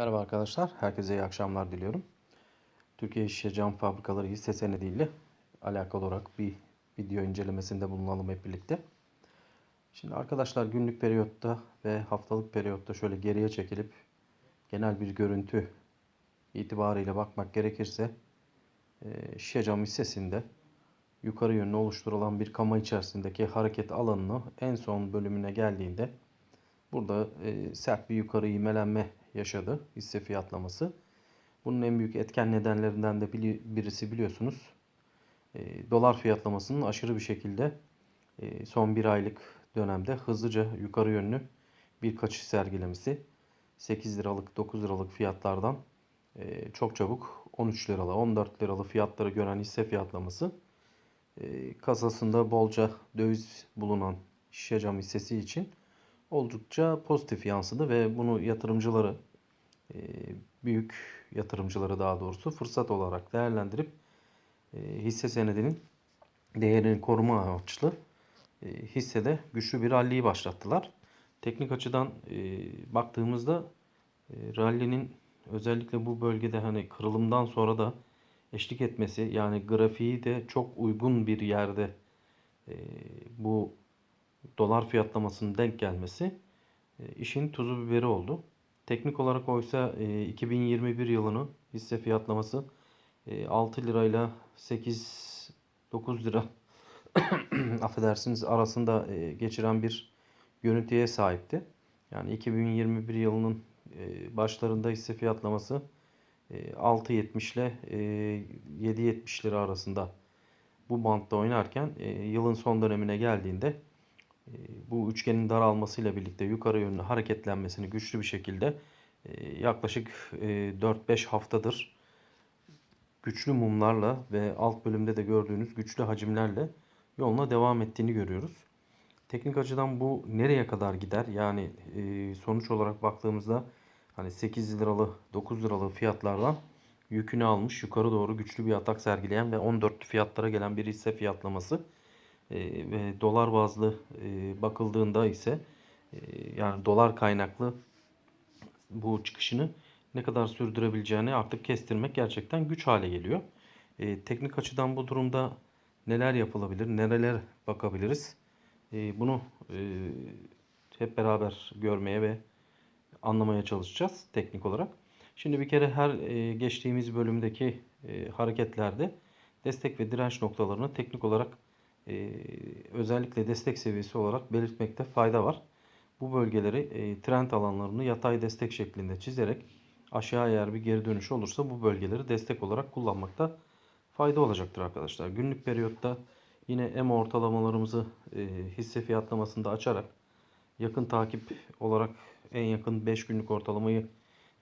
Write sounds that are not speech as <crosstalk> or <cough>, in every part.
Merhaba arkadaşlar, herkese iyi akşamlar diliyorum. Türkiye Şişe Cam Fabrikaları hisse senediyle alakalı olarak bir video incelemesinde bulunalım hep birlikte. Şimdi arkadaşlar günlük periyotta ve haftalık periyotta şöyle geriye çekilip genel bir görüntü itibariyle bakmak gerekirse e, şişe cam hissesinde yukarı yönlü oluşturulan bir kama içerisindeki hareket alanını en son bölümüne geldiğinde burada e, sert bir yukarı ivmelenme yaşadı hisse fiyatlaması. Bunun en büyük etken nedenlerinden de birisi biliyorsunuz e, dolar fiyatlamasının aşırı bir şekilde e, son bir aylık dönemde hızlıca yukarı yönlü bir kaçış sergilemesi. 8 liralık 9 liralık fiyatlardan e, çok çabuk 13 liralı 14 liralı fiyatları gören hisse fiyatlaması kasasında bolca döviz bulunan şişe cam hissesi için oldukça pozitif yansıdı ve bunu yatırımcıları e, büyük yatırımcıları daha doğrusu fırsat olarak değerlendirip e, hisse senedinin değerini koruma amaçlı e, hissede güçlü bir ralliyi başlattılar. Teknik açıdan baktığımızda rallinin özellikle bu bölgede hani kırılımdan sonra da eşlik etmesi yani grafiği de çok uygun bir yerde bu dolar fiyatlamasının denk gelmesi e, işin tuzu biberi oldu. Teknik olarak oysa e, 2021 yılının hisse fiyatlaması e, 6 lirayla 8 9 lira <coughs> affedersiniz arasında e, geçiren bir görüntüye sahipti. Yani 2021 yılının e, başlarında hisse fiyatlaması e, 6.70 ile e, 7.70 lira arasında bu bantta oynarken e, yılın son dönemine geldiğinde e, bu üçgenin daralmasıyla birlikte yukarı yönlü hareketlenmesini güçlü bir şekilde e, yaklaşık e, 4-5 haftadır güçlü mumlarla ve alt bölümde de gördüğünüz güçlü hacimlerle yoluna devam ettiğini görüyoruz. Teknik açıdan bu nereye kadar gider? Yani e, sonuç olarak baktığımızda hani 8 liralı 9 liralı fiyatlardan yükünü almış yukarı doğru güçlü bir atak sergileyen ve 14 fiyatlara gelen bir hisse fiyatlaması e, ve dolar bazlı e, bakıldığında ise e, yani dolar kaynaklı bu çıkışını ne kadar sürdürebileceğini artık kestirmek gerçekten güç hale geliyor. E, teknik açıdan bu durumda neler yapılabilir, nereler bakabiliriz? Bunu hep beraber görmeye ve anlamaya çalışacağız teknik olarak. Şimdi bir kere her geçtiğimiz bölümdeki hareketlerde destek ve direnç noktalarını teknik olarak e, özellikle destek seviyesi olarak belirtmekte fayda var. Bu bölgeleri e, trend alanlarını yatay destek şeklinde çizerek aşağı eğer bir geri dönüş olursa bu bölgeleri destek olarak kullanmakta fayda olacaktır arkadaşlar. Günlük periyotta yine EMA ortalamalarımızı e, hisse fiyatlamasında açarak yakın takip olarak en yakın 5 günlük ortalamayı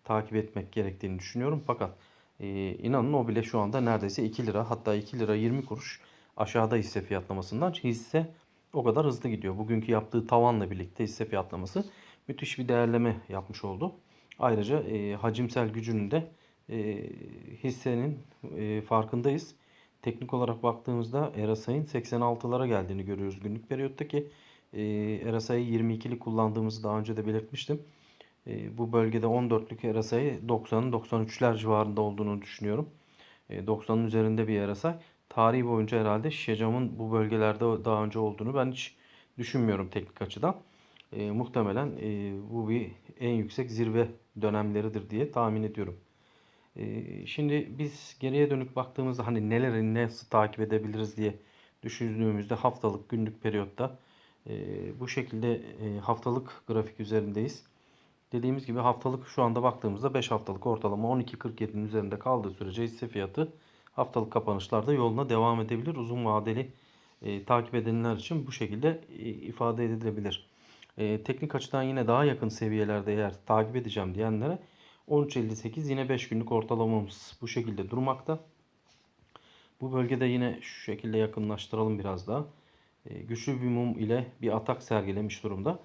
takip etmek gerektiğini düşünüyorum. Fakat inanın o bile şu anda neredeyse 2 lira hatta 2 lira 20 kuruş aşağıda hisse fiyatlamasından hisse o kadar hızlı gidiyor. Bugünkü yaptığı tavanla birlikte hisse fiyatlaması müthiş bir değerleme yapmış oldu. Ayrıca e, hacimsel gücünün de e, hissenin e, farkındayız. Teknik olarak baktığımızda RSI'nin 86'lara geldiğini görüyoruz günlük periyottaki. E, RSI'yi 22'li kullandığımızı daha önce de belirtmiştim. E, bu bölgede 14'lük RSI 90'ın 93'ler civarında olduğunu düşünüyorum. E, 90'ın üzerinde bir RSI. Tarihi boyunca herhalde şişe camın bu bölgelerde daha önce olduğunu ben hiç düşünmüyorum teknik açıdan. E, muhtemelen e, bu bir en yüksek zirve dönemleridir diye tahmin ediyorum. E, şimdi biz geriye dönük baktığımızda hani neleri nasıl takip edebiliriz diye düşündüğümüzde haftalık günlük periyotta e, bu şekilde e, haftalık grafik üzerindeyiz. Dediğimiz gibi haftalık şu anda baktığımızda 5 haftalık ortalama 12.47'nin üzerinde kaldığı sürece hisse fiyatı haftalık kapanışlarda yoluna devam edebilir. Uzun vadeli e, takip edenler için bu şekilde e, ifade edilebilir. E, teknik açıdan yine daha yakın seviyelerde eğer takip edeceğim diyenlere 13.58 yine 5 günlük ortalamamız bu şekilde durmakta. Bu bölgede yine şu şekilde yakınlaştıralım biraz daha. E, güçlü bir mum ile bir atak sergilemiş durumda.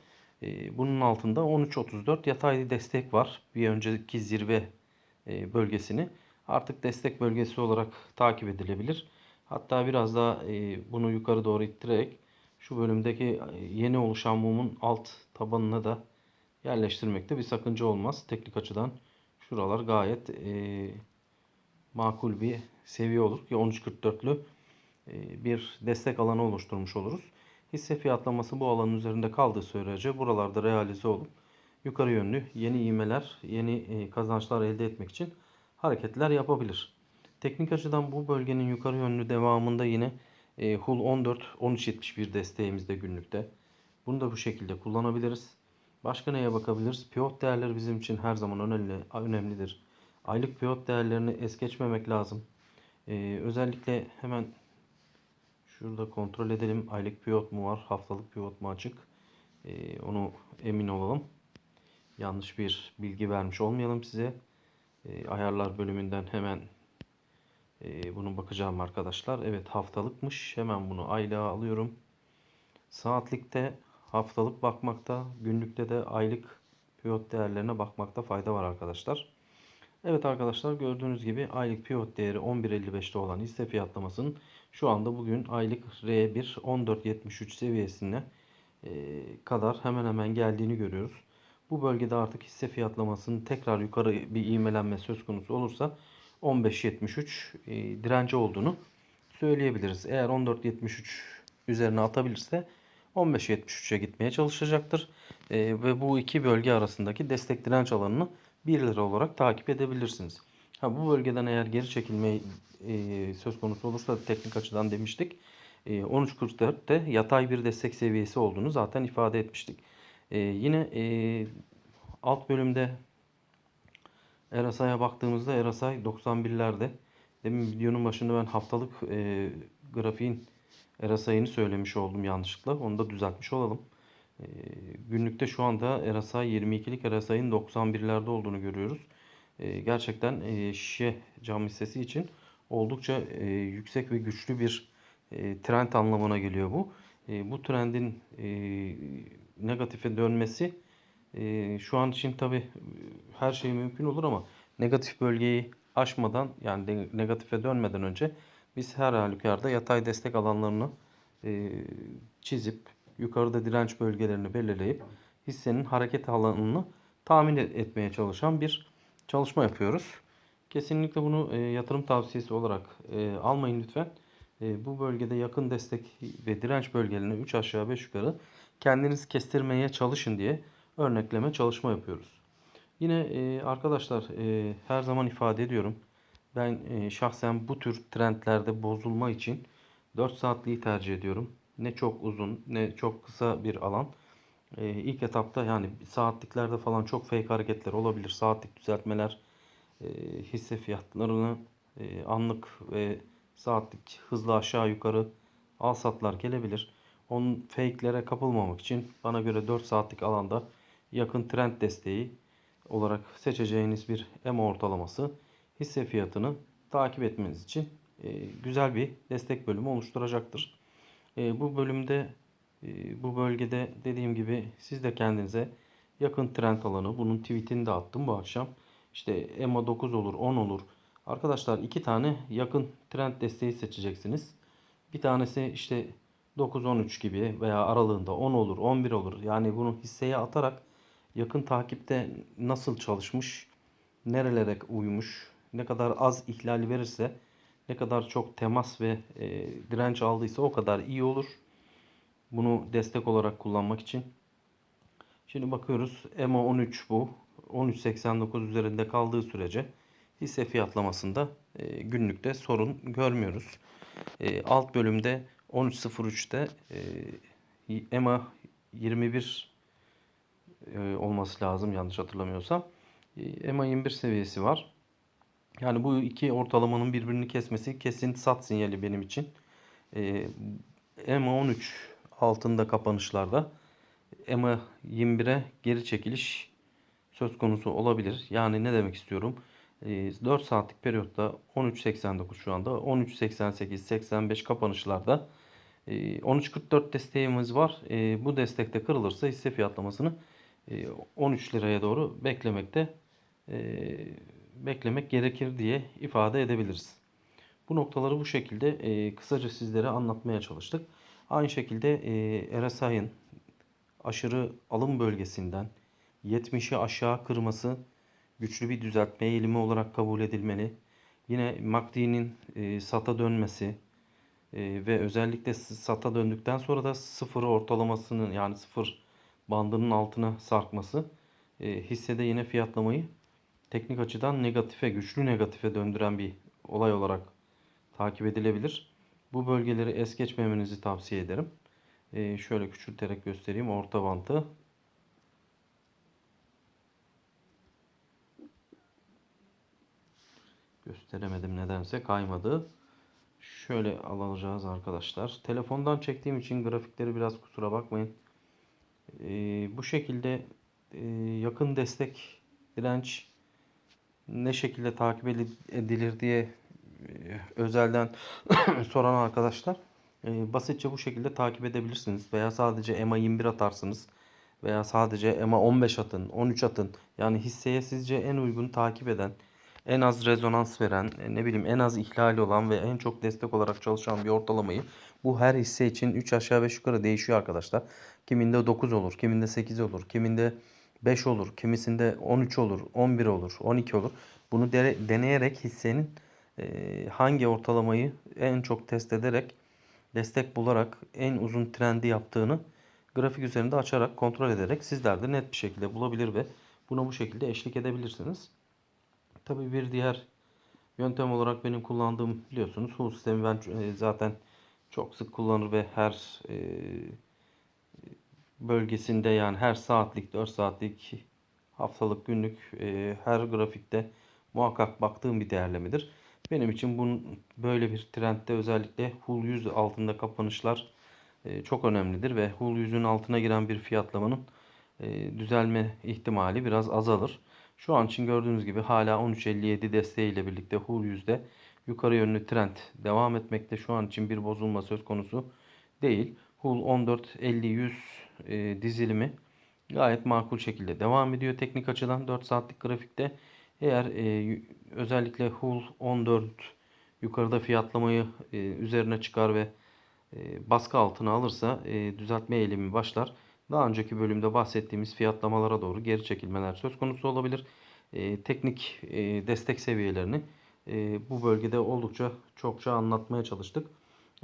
E, bunun altında 13.34 yatay destek var. Bir önceki zirve e, bölgesini artık destek bölgesi olarak takip edilebilir. Hatta biraz daha e, bunu yukarı doğru ittirerek şu bölümdeki e, yeni oluşan mumun alt tabanına da yerleştirmekte bir sakınca olmaz teknik açıdan. şuralar gayet e, makul bir seviye olur ki 13.44'lü e, bir destek alanı oluşturmuş oluruz. Hisse fiyatlaması bu alanın üzerinde kaldığı sürece buralarda realize olup yukarı yönlü yeni ivmeler, yeni kazançlar elde etmek için hareketler yapabilir. Teknik açıdan bu bölgenin yukarı yönlü devamında yine e, HUL 14 1371 desteğimizde günlükte. Bunu da bu şekilde kullanabiliriz. Başka neye bakabiliriz? Pivot değerleri bizim için her zaman önemli, önemlidir. Aylık pivot değerlerini es geçmemek lazım. E, özellikle hemen şurada kontrol edelim. Aylık pivot mu var, haftalık pivot mu açık? E, onu emin olalım. Yanlış bir bilgi vermiş olmayalım size. E, ayarlar bölümünden hemen e, bunu bakacağım arkadaşlar. Evet haftalıkmış. Hemen bunu aylığa alıyorum. Saatlikte haftalık bakmakta, günlükte de aylık pivot değerlerine bakmakta fayda var arkadaşlar. Evet arkadaşlar gördüğünüz gibi aylık pivot değeri 11.55'te olan hisse fiyatlamasının şu anda bugün aylık R1 14.73 seviyesine e, kadar hemen hemen geldiğini görüyoruz. Bu bölgede artık hisse fiyatlamasının tekrar yukarı bir ivmelenme söz konusu olursa 15.73 e, direnci olduğunu söyleyebiliriz. Eğer 14.73 üzerine atabilirse 15.73'e gitmeye çalışacaktır. E, ve bu iki bölge arasındaki destek direnç alanını 1 lira olarak takip edebilirsiniz. Ha, bu bölgeden eğer geri çekilme e, söz konusu olursa teknik açıdan demiştik. E, 13.44'te yatay bir destek seviyesi olduğunu zaten ifade etmiştik. E, yine e, alt bölümde RSI'ye baktığımızda RSI 91'lerde. Demin videonun başında ben haftalık e, grafiğin RSI'ni söylemiş oldum yanlışlıkla. Onu da düzeltmiş olalım. E, günlükte şu anda RSI 22'lik RSI'nin 91'lerde olduğunu görüyoruz. E, gerçekten e, şişe cam hissesi için oldukça e, yüksek ve güçlü bir e, trend anlamına geliyor bu. E, bu trendin e, negatife dönmesi e, şu an için tabi her şey mümkün olur ama negatif bölgeyi aşmadan yani negatife dönmeden önce biz her halükarda yatay destek alanlarını e, çizip yukarıda direnç bölgelerini belirleyip hissenin hareket alanını tahmin etmeye çalışan bir çalışma yapıyoruz. Kesinlikle bunu e, yatırım tavsiyesi olarak e, almayın lütfen. E, bu bölgede yakın destek ve direnç bölgelerini 3 aşağı 5 yukarı kendiniz kestirmeye çalışın diye örnekleme çalışma yapıyoruz. Yine e, arkadaşlar e, her zaman ifade ediyorum. Ben e, şahsen bu tür trendlerde bozulma için 4 saatliği tercih ediyorum. Ne çok uzun ne çok kısa bir alan. E, ilk etapta yani saatliklerde falan çok fake hareketler olabilir. Saatlik düzeltmeler e, hisse fiyatlarını e, anlık ve saatlik hızlı aşağı yukarı al satlar gelebilir. Onun fake'lere kapılmamak için bana göre 4 saatlik alanda yakın trend desteği olarak seçeceğiniz bir EMA ortalaması hisse fiyatını takip etmeniz için e, güzel bir destek bölümü oluşturacaktır. E, bu bölümde e, bu bölgede dediğim gibi siz de kendinize yakın trend alanı bunun tweetini de attım bu akşam. İşte EMA 9 olur 10 olur. Arkadaşlar iki tane yakın trend desteği seçeceksiniz. Bir tanesi işte 9-13 gibi veya aralığında 10 olur 11 olur. Yani bunu hisseye atarak yakın takipte nasıl çalışmış, nerelere uymuş, ne kadar az ihlal verirse, ne kadar çok temas ve e, direnç aldıysa o kadar iyi olur. Bunu destek olarak kullanmak için. Şimdi bakıyoruz. EMA 13 bu. 13.89 üzerinde kaldığı sürece hisse fiyatlamasında e, günlükte sorun görmüyoruz. E, alt bölümde 13.03'te e, EMA 21 e, olması lazım yanlış hatırlamıyorsam. E, EMA 21 seviyesi var. Yani bu iki ortalamanın birbirini kesmesi kesin sat sinyali benim için. E, EMA 13 altında kapanışlarda EMA 21'e geri çekiliş söz konusu olabilir. Yani ne demek istiyorum? 4 saatlik periyotta 13.89 şu anda 13.88 85 kapanışlarda 13.44 desteğimiz var. Bu destekte kırılırsa hisse fiyatlamasını 13 liraya doğru beklemekte beklemek gerekir diye ifade edebiliriz. Bu noktaları bu şekilde kısaca sizlere anlatmaya çalıştık. Aynı şekilde RSI'ın aşırı alım bölgesinden 70'i aşağı kırması güçlü bir düzeltme eğilimi olarak kabul edilmeli. Yine MACD'nin e, SAT'a dönmesi e, ve özellikle SAT'a döndükten sonra da sıfır ortalamasının yani sıfır bandının altına sarkması e, hissede yine fiyatlamayı teknik açıdan negatife, güçlü negatife döndüren bir olay olarak takip edilebilir. Bu bölgeleri es geçmemenizi tavsiye ederim. E, şöyle küçülterek göstereyim orta bantı. Gösteremedim nedense kaymadı. Şöyle alacağız arkadaşlar. Telefondan çektiğim için grafikleri biraz kusura bakmayın. Ee, bu şekilde e, yakın destek direnç ne şekilde takip edil- edilir diye e, özelden <coughs> soran arkadaşlar e, basitçe bu şekilde takip edebilirsiniz. Veya sadece EMA 21 atarsınız. Veya sadece EMA 15 atın, 13 atın. Yani hisseye sizce en uygun takip eden, en az rezonans veren, e, ne bileyim en az ihlal olan ve en çok destek olarak çalışan bir ortalamayı bu her hisse için 3 aşağı 5 yukarı değişiyor arkadaşlar. Kiminde 9 olur, kiminde 8 olur, kiminde 5 olur, kimisinde 13 olur, 11 olur, 12 olur. Bunu de- deneyerek hissenin e, hangi ortalamayı en çok test ederek destek bularak en uzun trendi yaptığını grafik üzerinde açarak kontrol ederek sizler de net bir şekilde bulabilir ve buna bu şekilde eşlik edebilirsiniz. Tabii bir diğer yöntem olarak benim kullandığım biliyorsunuz Hull sistemi ben e, zaten çok sık kullanır ve her e, bölgesinde yani her saatlik 4 saatlik haftalık günlük e, her grafikte muhakkak baktığım bir değerlemedir. Benim için bunun böyle bir trendde özellikle Hull 100 altında kapanışlar çok önemlidir ve Hull 100'ün altına giren bir fiyatlamanın düzelme ihtimali biraz azalır. Şu an için gördüğünüz gibi hala 13.57 desteğiyle birlikte Hull 100'de yukarı yönlü trend devam etmekte. Şu an için bir bozulma söz konusu değil. Hull 14.50-100 e, dizilimi gayet makul şekilde devam ediyor teknik açıdan 4 saatlik grafikte. Eğer e, özellikle Hull 14 yukarıda fiyatlamayı e, üzerine çıkar ve e, baskı altına alırsa e, düzeltme eğilimi başlar. Daha önceki bölümde bahsettiğimiz fiyatlamalara doğru geri çekilmeler söz konusu olabilir. E, teknik e, destek seviyelerini e, bu bölgede oldukça çokça anlatmaya çalıştık.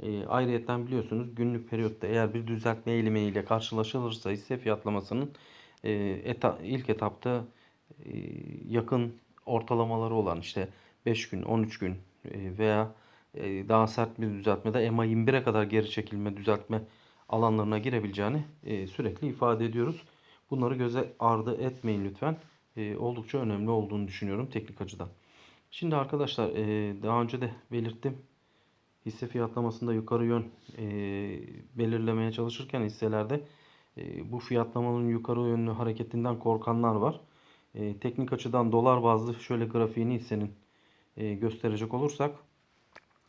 E, ayrıyeten biliyorsunuz günlük periyotta eğer bir düzeltme eğilimi ile karşılaşılırsa hisse fiyatlamasının e, eta, ilk etapta e, yakın ortalamaları olan işte 5 gün, 13 gün e, veya e, daha sert bir düzeltmede EMA 21'e kadar geri çekilme düzeltme alanlarına girebileceğini e, sürekli ifade ediyoruz. Bunları göze ardı etmeyin lütfen. E, oldukça önemli olduğunu düşünüyorum teknik açıdan. Şimdi arkadaşlar e, daha önce de belirttim. Hisse fiyatlamasında yukarı yön e, belirlemeye çalışırken hisselerde e, bu fiyatlamanın yukarı yönlü hareketinden korkanlar var. E, teknik açıdan dolar bazlı şöyle grafiğini hissenin e, gösterecek olursak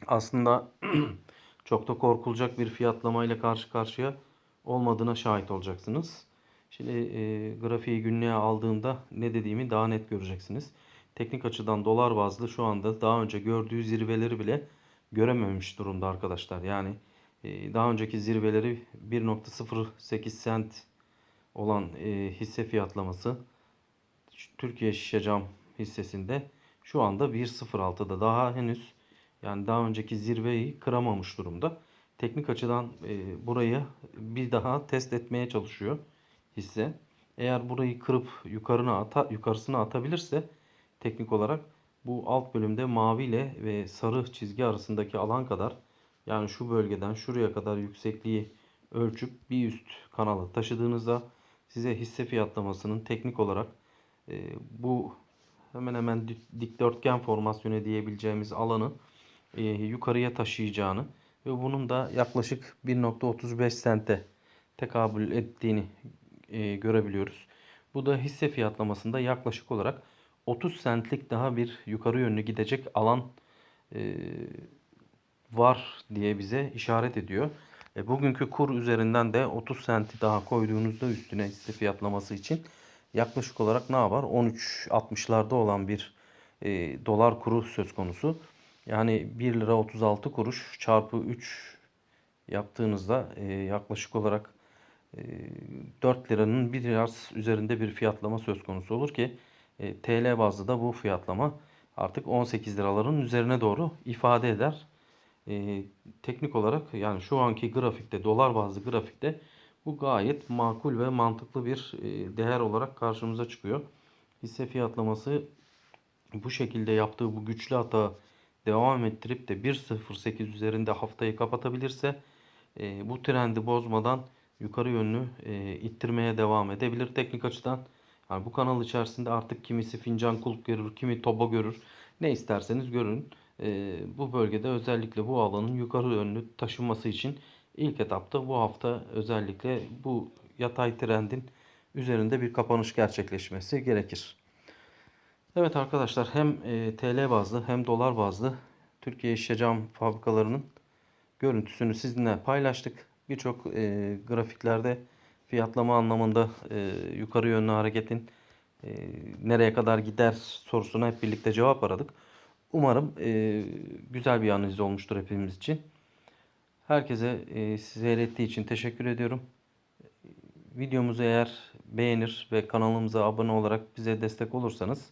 aslında <clears throat> çok da korkulacak bir fiyatlamayla karşı karşıya olmadığına şahit olacaksınız. Şimdi e, grafiği günlüğe aldığımda ne dediğimi daha net göreceksiniz. Teknik açıdan dolar bazlı şu anda daha önce gördüğü zirveleri bile görememiş durumda arkadaşlar. Yani e, daha önceki zirveleri 1.08 sent olan e, hisse fiyatlaması Türkiye Şişe Cam hissesinde şu anda 1.06'da daha henüz yani daha önceki zirveyi kıramamış durumda. Teknik açıdan e, burayı bir daha test etmeye çalışıyor hisse. Eğer burayı kırıp yukarına ata, yukarısına atabilirse teknik olarak bu alt bölümde mavi ile ve sarı çizgi arasındaki alan kadar yani şu bölgeden şuraya kadar yüksekliği ölçüp bir üst kanala taşıdığınızda size hisse fiyatlamasının teknik olarak e, bu hemen hemen dik- dikdörtgen formasyonu diyebileceğimiz alanı e, yukarıya taşıyacağını ve bunun da yaklaşık 1.35 sente tekabül ettiğini e, görebiliyoruz. Bu da hisse fiyatlamasında yaklaşık olarak 30 sentlik daha bir yukarı yönlü gidecek alan e, var diye bize işaret ediyor. E, bugünkü kur üzerinden de 30 senti daha koyduğunuzda üstüne hisse fiyatlaması için yaklaşık olarak ne var? 13.60'larda olan bir e, dolar kuru söz konusu. Yani 1 lira 36 kuruş çarpı 3 yaptığınızda e, yaklaşık olarak e, 4 liranın biraz üzerinde bir fiyatlama söz konusu olur ki E, TL bazlı da bu fiyatlama artık 18 liraların üzerine doğru ifade eder. E, teknik olarak yani şu anki grafikte dolar bazlı grafikte bu gayet makul ve mantıklı bir e, değer olarak karşımıza çıkıyor. Hisse fiyatlaması bu şekilde yaptığı bu güçlü hata devam ettirip de 1.08 üzerinde haftayı kapatabilirse e, bu trendi bozmadan yukarı yönlü e, ittirmeye devam edebilir teknik açıdan. Yani bu kanal içerisinde artık kimisi fincan kulp görür, kimi toba görür. Ne isterseniz görün. E, bu bölgede özellikle bu alanın yukarı yönlü taşınması için ilk etapta bu hafta özellikle bu yatay trendin üzerinde bir kapanış gerçekleşmesi gerekir. Evet arkadaşlar hem e, TL bazlı hem dolar bazlı Türkiye şişe fabrikalarının görüntüsünü sizinle paylaştık. Birçok e, grafiklerde fiyatlama anlamında e, yukarı yönlü hareketin e, nereye kadar gider sorusuna hep birlikte cevap aradık. Umarım e, güzel bir analiz olmuştur hepimiz için. Herkese e, seyrettiği için teşekkür ediyorum. Videomuzu eğer beğenir ve kanalımıza abone olarak bize destek olursanız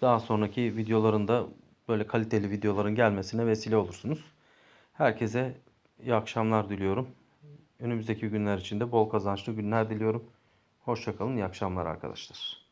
daha sonraki videolarında böyle kaliteli videoların gelmesine vesile olursunuz. Herkese iyi akşamlar diliyorum. Önümüzdeki günler için de bol kazançlı günler diliyorum. Hoşçakalın, iyi akşamlar arkadaşlar.